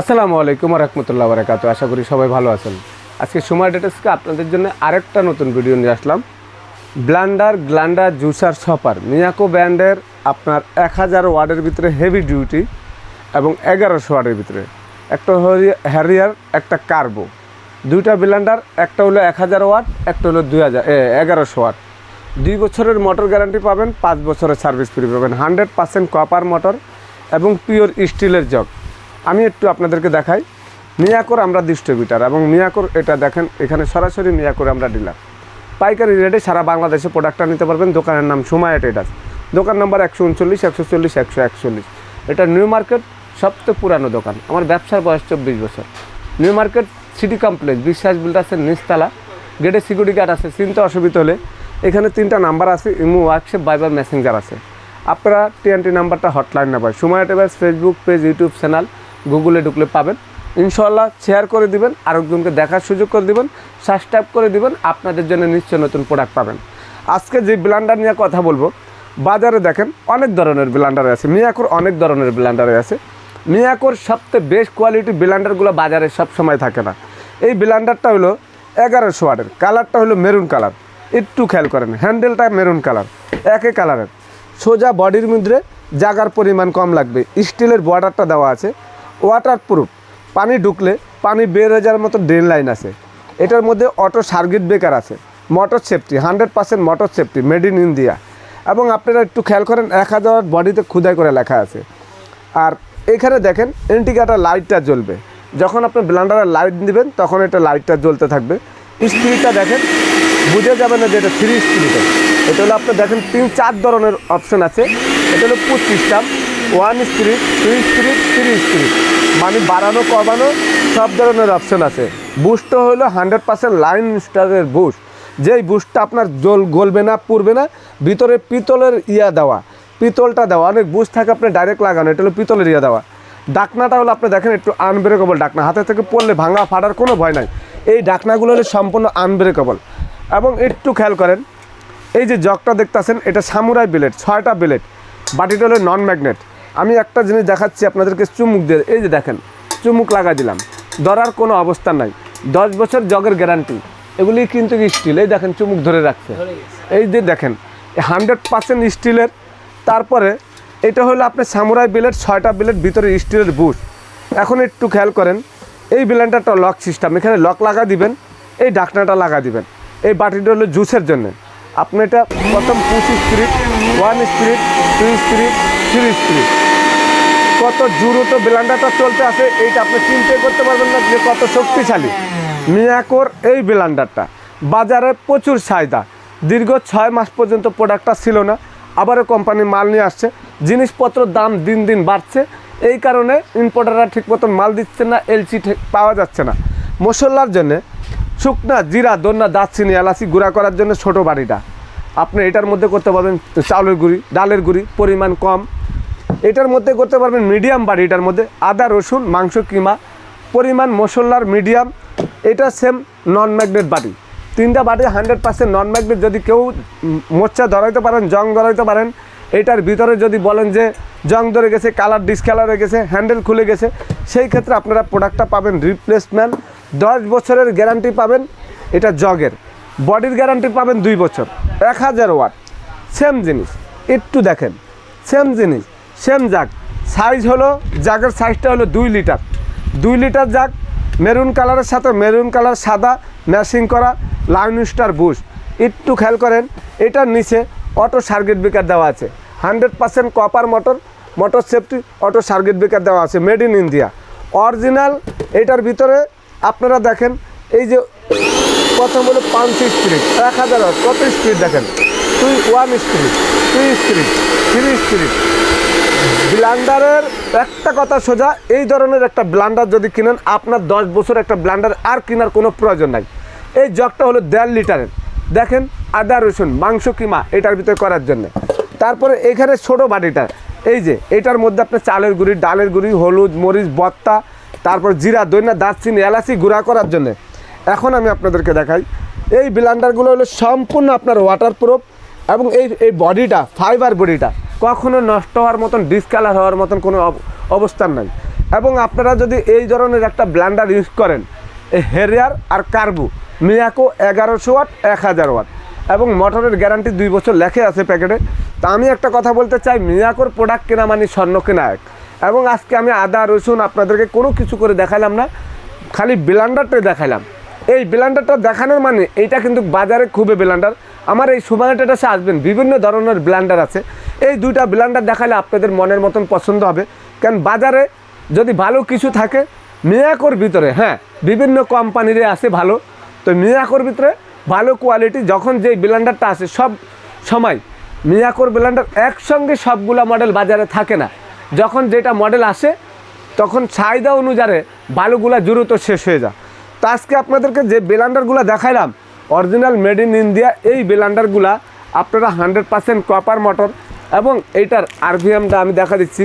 আসসালামু আলাইকুম রহমতুল্লাহ বারাকাত আশা করি সবাই ভালো আছেন। আজকে সময় ডেটাসকে আপনাদের জন্য আরেকটা নতুন ভিডিও নিয়ে আসলাম। Blender grinder juicer chopper Miyako ব্র্যান্ডের আপনার এক হাজার ওয়ার্ডের ভিতরে হেভি ডিউটি এবং এগারোশো ওয়ার্ডের ভিতরে। একটা হ্যারিয়ার একটা কার্বো দুইটা ব্লান্ডার, একটা হলো এক হাজার ওয়াট একটা হলো দুই হাজার এগারোশো ওয়াট দুই বছরের মোটর গ্যারান্টি পাবেন, পাঁচ বছরের সার্ভিস ফ্রি পাবেন। হান্ড্রেড পার্সেন্ট কপার মোটর এবং পিওর স্টিলের জগ আমি একটু আপনাদেরকে দেখাই। মিয়াকোর আমরা ডিস্ট্রিবিউটার এবং মিয়াকোর এটা দেখেন, এখানে সরাসরি মিয়াকোর আমরা ডিলার পাইকারি রেটে সারা বাংলাদেশে প্রোডাক্টটা নিতে পারবেন, দোকানের নাম সুমায়া ট্রেডার্স দোকান নাম্বার একশো উনচল্লিশ, একশো চল্লিশ, একশো একচল্লিশ। এটা নিউ মার্কেট সবচেয়ে পুরানো দোকান। আমার ব্যবসার বয়স চব্বিশ বছর। নিউ মার্কেট সিটি কমপ্লেক্স বিশ্বাস বিল্ডার্সের নিচতলা। গেটে সিকিউরিটি গার্ড আছে, চিন্তা অসুবিধা হলে। এখানে তিনটা নাম্বার আছে, ইমো ওয়ার্কশপ বাইবার মেসেঞ্জার আছে। আপনারা টিএনটি নাম্বারটা হটলাইন নাম্বার সময় টেবাস ফেসবুক পেজ ইউটিউব চ্যানেল গুগলে ঢুকলে পাবেন। ইনশাল্লাহ শেয়ার করে দিবেন, আরেকজনকে দেখার সুযোগ করে দিবেন সাবস্ক্রাইব করে দিবেন, আপনাদের জন্য নিশ্চয় নতুন প্রোডাক্ট পাবেন। আজকে যে ব্লান্ডার নিয়ে কথা বলব, বাজারে দেখেন অনেক ধরনের ব্লান্ডার আছে, মিয়াকোর অনেক ধরনের ব্লান্ডারে আছে। মিয়াকোর সবচেয়ে বেস্ট কোয়ালিটি ব্লান্ডারগুলো বাজারে সব সময় থাকে না। এই ব্লান্ডারটা হলো এগারোশো ওয়াটের কালারটা হলো মেরুন কালার একটু খেয়াল করেন হ্যান্ডেলটা মেরুন কালার একই কালারের সোজা বডির মধ্যে জাগার পরিমাণ কম লাগবে স্টিলের বর্ডারটা দেওয়া আছে। ওয়াটার প্রুফ পানি ঢুকলে পানি বের হয়ে যাওয়ার মতো ড্রেন লাইন আছে। এটার মধ্যে অটো সার্কিট ব্রেকার আছে। Motor safety hundred percent motor safety made in India এবং আপনারা একটু খেয়াল করেন, এক হাজার বডিতে খুদাই করে লেখা আছে। আর এখানে দেখেন ইন্ডিকেটার লাইটটা জ্বলবে। যখন আপনি ব্লান্ডারে লাইট দিবেন, তখন এটা লাইটটা জ্বলতে থাকবে। স্পিরিটটা দেখেন, বুঝে যাবে না যে এটা থ্রি স্পিরিটের এটা হলো আপনি দেখেন তিন, চার ধরনের অপশন আছে। এটা হলো put system one spirit, two spirit, three spirit. মানে বাড়ানো, কমানো, সব ধরনের অপশন আছে। বুস্টও হলো হান্ড্রেড পার্সেন্ট লাইন স্টারের বুস্ট যেই বুস্টটা আপনার জল গলবে না, পুড়বে না, ভিতরে পিতলের ইয়া দেওয়া, পিতলটা দেওয়া। অনেক বুস্ট থাকে আপনি ডাইরেক্ট লাগানো, এটা হলো পিতলের ইয়া দেওয়া। ডাকনাটা হলো আপনি দেখেন, একটু আনব্রেকেবল ডাকনা। হাতে থেকে পড়লে ভাঙা, ফাটার কোনো ভয় নাই। এই ডাকনাগুলো হলো সম্পূর্ণ আনব্রেকেবল এবং একটু খেয়াল করেন, এই যে জগটা দেখতেছেন, এটা সামুরাই বিলেট ছয়টা বিলেট বাটিটা হলো নন ম্যাগনেট আমি একটা জিনিস দেখাচ্ছি আপনাদেরকে চুমুক দিয়ে এই যে দেখেন চুমুক লাগা দিলাম। ধরার কোনো অবস্থা নাই। দশ বছর জগের গ্যারান্টি এগুলি কিন্তু স্টিল এই দেখেন চুমুক ধরে রাখছে। এই যে দেখেন হান্ড্রেড পার্সেন্ট স্টিলের তারপরে এটা হলো আপনার সামুরাই বিলেট ছয়টা বিলেট ভিতরে স্টিলের বুশ এখন একটু খেয়াল করেন এই ব্লেন্ডারটা লক সিস্টেম এখানে লক লাগা দিবেন এই ডাকনাটা লাগা দিবেন। এই বাটিটা হলো জুসের জন্য। আপনি এটা প্রথম push spirit one spirit two spirit three spirit কত জুরুত ব্লেন্ডারটা চলতে আছে, এইটা আপনি চিন্তাই করতে পারবেন না যে কত শক্তিশালী। মিয়াকোর এই ব্লেন্ডারটা, বাজারে প্রচুর চাহিদা। দীর্ঘ ছয় মাস পর্যন্ত প্রোডাক্টটা ছিল না, আবারও কোম্পানি মাল নিয়ে আসছে। জিনিসপত্রের দাম দিন দিন বাড়ছে, এই কারণে ইম্পোর্টাররা ঠিক মতন মাল দিচ্ছে না এলসি পাওয়া যাচ্ছে না। মশলার জন্যে শুকনা জিরা দন্না দারচিনি, এলাচি গুঁড়া করার জন্য ছোট বাড়িটা। আপনি এটার মধ্যে করতে পারবেন চাউলের গুঁড়ি, ডালের গুঁড়ি, পরিমাণ কম। এটার মধ্যে করতে পারবেন মিডিয়াম বাড়ি, এটার মধ্যে আদা, রসুন, মাংস, কিমা, পরিমাণ মশলার মিডিয়াম, এটা সেম নন ম্যাগনেট বাটি। তিনটা বাটি হান্ড্রেড পার্সেন্ট নন ম্যাগনেট যদি কেউ মোর্চা ধরাইতে পারেন, জং ধরাইতে পারেন, এটার ভিতরে যদি বলেন যে জং ধরে গেছে কালার ডিসকালার হয়ে গেছে হ্যান্ডেল খুলে গেছে, সেই ক্ষেত্রে আপনারা প্রোডাক্টটা পাবেন রিপ্লেসমেন্ট দশ বছরের গ্যারান্টি পাবেন, এটা জগের। বডির গ্যারান্টি পাবেন দুই বছর। এক হাজার ওয়াট। সেম জিনিস। একটু দেখেন। সেম জিনিস। সেম জাগ। সাইজ হলো, জাগের সাইজটা হলো দুই লিটার। দুই লিটার জাগ, মেরুন কালারের সাথে মেরুন কালার সাদা, ম্যাচিং করা লাইন স্টার বুশ। একটু খেয়াল করেন, এটার নিচে অটো সার্কিট ব্রেকার দেওয়া আছে। Hundred percent copper motor motor safety auto circuit breaker দেওয়া আছে, মেড ইন ইন্ডিয়া। অরিজিনাল, এটার ভিতরে আপনারা দেখেন, এই যে প্রথম হলো পাঁচ স্পিরিট এক হাজার, কত স্পিড দেখেন? তুই one spirit two spirit three spirit ব্লান্ডারের একটা কথা সোজা, এই ধরনের একটা ব্লান্ডার যদি কিনেন, আপনার দশ বছর একটা ব্লান্ডার আর কেনার কোনো প্রয়োজন নাই। এই জগটা হলো দেড় লিটারের। দেখেন, আদা, রসুন, মাংস কিমা, এটার ভিতরে করার জন্য। তারপরে এখানে ছোটো বাটিটা, এই যে, এটার মধ্যে আপনার চালের গুঁড়ি, ডালের গুঁড়ি, হলুদ, মরিচ, বত্তা, তারপর জিরা দইনা দারচিনি, এলাচি গুঁড়া করার জন্য। এখন আমি আপনাদেরকে দেখাই, এই ব্লান্ডারগুলো হলো সম্পূর্ণ আপনার ওয়াটার প্রুফ এবং এই এই বডিটা ফাইবার বডিটা কখনো নষ্ট হওয়ার মতন ডিসকালার হওয়ার মতন কোনো অব- অবস্থান নাই। এবং আপনারা যদি এই ধরনের একটা ব্ল্যান্ডার ইউজ করেন হেরিয়ার আর কার্বু, মিয়াকো এগারোশো ওয়াট, এক হাজার ওয়াট। এবং মোটরের গ্যারান্টি দুই বছর লেখে আছে প্যাকেটে। তা আমি একটা কথা বলতে চাই, মিয়াকোর প্রোডাক্ট কেনা মানে স্বর্ণ কেনা এক। এবং আজকে আমি আদা, রসুন আপনাদেরকে কোনো কিছু করে দেখালাম না, খালি ব্লেন্ডারটাই দেখালাম। এই ব্লেন্ডারটা দেখানোর মানে এইটা কিন্তু বাজারে খুবই ব্লেন্ডার আমার এই সুমানেটাটা সে আসবেন, বিভিন্ন ধরনের ব্লেন্ডার আছে। এই দুইটা ব্লেন্ডার দেখালে আপনাদের মনের মতন পছন্দ হবে। কারণ বাজারে যদি ভালো কিছু থাকে, মিয়াকোর ভিতরে হ্যাঁ বিভিন্ন কোম্পানির আছে ভালো, তো মিয়াকোর ভিতরে ভালো কোয়ালিটি যখন যেই ব্লেন্ডারটা আসে সব সময় মিয়াকোর ব্লেন্ডার একসঙ্গে সবগুলা মডেল বাজারে থাকে না। যখন যেটা মডেল আসে, তখন চাহিদা অনুযায়ী বালুগুলা দ্রুত শেষ হয়ে যায়। তো আজকে আপনাদেরকে যে ব্লেন্ডারগুলো দেখাইলাম অরিজিনাল মেড ইন ইন্ডিয়া এই ব্লেন্ডারগুলা আপনারা হান্ড্রেড পার্সেন্ট কপার মোটর এবং এইটার আরপিএমটা আমি দেখা দিচ্ছি।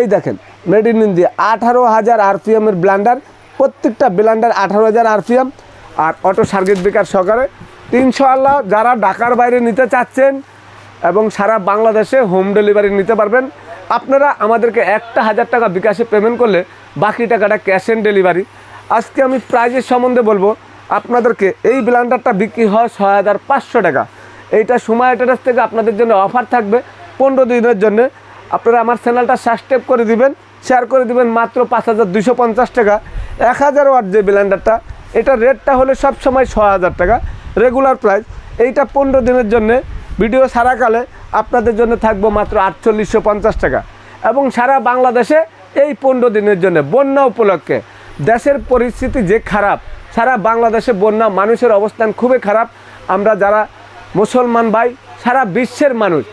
এই দেখেন মেড ইন ইন্ডিয়া আঠারো হাজার আরপিএমের ব্লেন্ডার, প্রত্যেকটা ব্লেন্ডার আঠারো হাজার আরপিএম। আর অটো সার্কিট ব্রেকার সহকারে তিনশো আল্লাহ যারা ঢাকার বাইরে নিতে চাচ্ছেন এবং সারা বাংলাদেশে হোম ডেলিভারি নিতে পারবেন, আপনারা আমাদেরকে একটা হাজার টাকা বিকাশে পেমেন্ট করলে বাকি টাকাটা ক্যাশ অন ডেলিভারি আজকে আমি প্রাইজের সম্বন্ধে বলব, আপনাদেরকে এই ব্লান্ডারটা বিক্রি হয় ছয় হাজার পাঁচশো টাকা। এইটা সময় টেরাস থেকে আপনাদের জন্য অফার থাকবে। পনেরো দিনের জন্য আপনারা আমার চ্যানেলটা সাবস্ক্রাইব করে দিবেন শেয়ার করে দিবেন মাত্র পাঁচ হাজার দুশো পঞ্চাশ টাকা। এক হাজার ওয়াট যে ব্লেন্ডারটা এটার রেটটা হলে সব সময় ছ হাজার টাকা রেগুলার প্রাইস এইটা পনেরো দিনের জন্য ভিডিও সারাকালে আপনাদের জন্য থাকব মাত্র আটচল্লিশশো পঞ্চাশ টাকা। এবং সারা বাংলাদেশে এই পনেরো দিনের জন্য বন্যা উপলক্ষে দেশের পরিস্থিতি যে খারাপ, সারা বাংলাদেশে বন্যা মানুষের অবস্থান খুবই খারাপ। আমরা যারা মুসলমান ভাই, সারা বিশ্বের মানুষ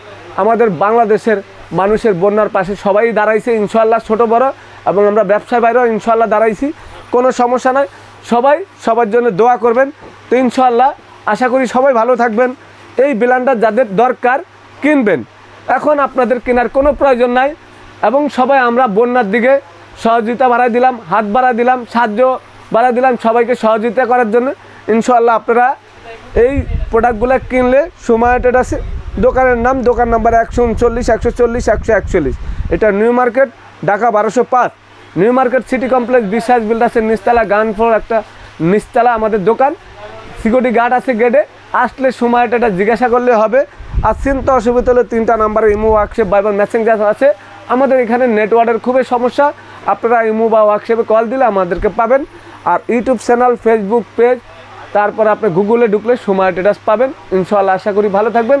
আমাদের বাংলাদেশের মানুষের বন্যার পাশে সবাই দাঁড়াইছে ইনশাল্লাহ ছোট বড়, এবং আমরা ব্যবসায় বাইরেও ইনশাল্লাহ দাঁড়াইছি। কোনো সমস্যা নয় সবাই সবার জন্য দোয়া করবেন। তো ইনশাল্লাহ আশা করি সবাই ভালো থাকবেন। এই ব্লেন্ডার যাদের দরকার কিনবেন। এখন আপনাদের কেনার কোনো প্রয়োজন নাই, এবং সবাই আমরা বন্যার দিকে সহযোগিতা বাড়াই দিলাম, হাত বাড়াই দিলাম, সাহায্য বাড়াই দিলাম সবাইকে সহযোগিতা করার জন্য। ইনশাল্লাহ আপনারা এই প্রোডাক্টগুলো কিনলে সময়টা আছে। দোকানের নাম, দোকান নাম্বার একশো উনচল্লিশ, একশো চল্লিশ, একশো একচল্লিশ। এটা নিউ মার্কেট, ঢাকা বারোশো পাঁচ। নিউ মার্কেট সিটি কমপ্লেক্স, বিশ্বাস বিল্ডার্সের নিচতলা, গান ফ্লোর একটা নিচতলা আমাদের দোকান। সিকিউরিটি গার্ড আছে গেটে। আসলে সময়টা এটা জিজ্ঞাসা করলে হবে। আর চিন্তা অসুবিধা হলে তিনটা নাম্বারে ইমো ওয়ার্কশেপ বা মেসেঞ্জার আছে। আমাদের এখানে নেটওয়ার্কের খুবই সমস্যা। আপনারা ইমো বা ওয়ার্কশেপে কল দিলে আমাদেরকে পাবেন। আর ইউটিউব চ্যানেল, ফেসবুক পেজ, তারপর আপনি গুগলে ঢুকলে সময় টেটাস পাবেন। ইনশাআল্লাহ আশা করি ভালো থাকবেন।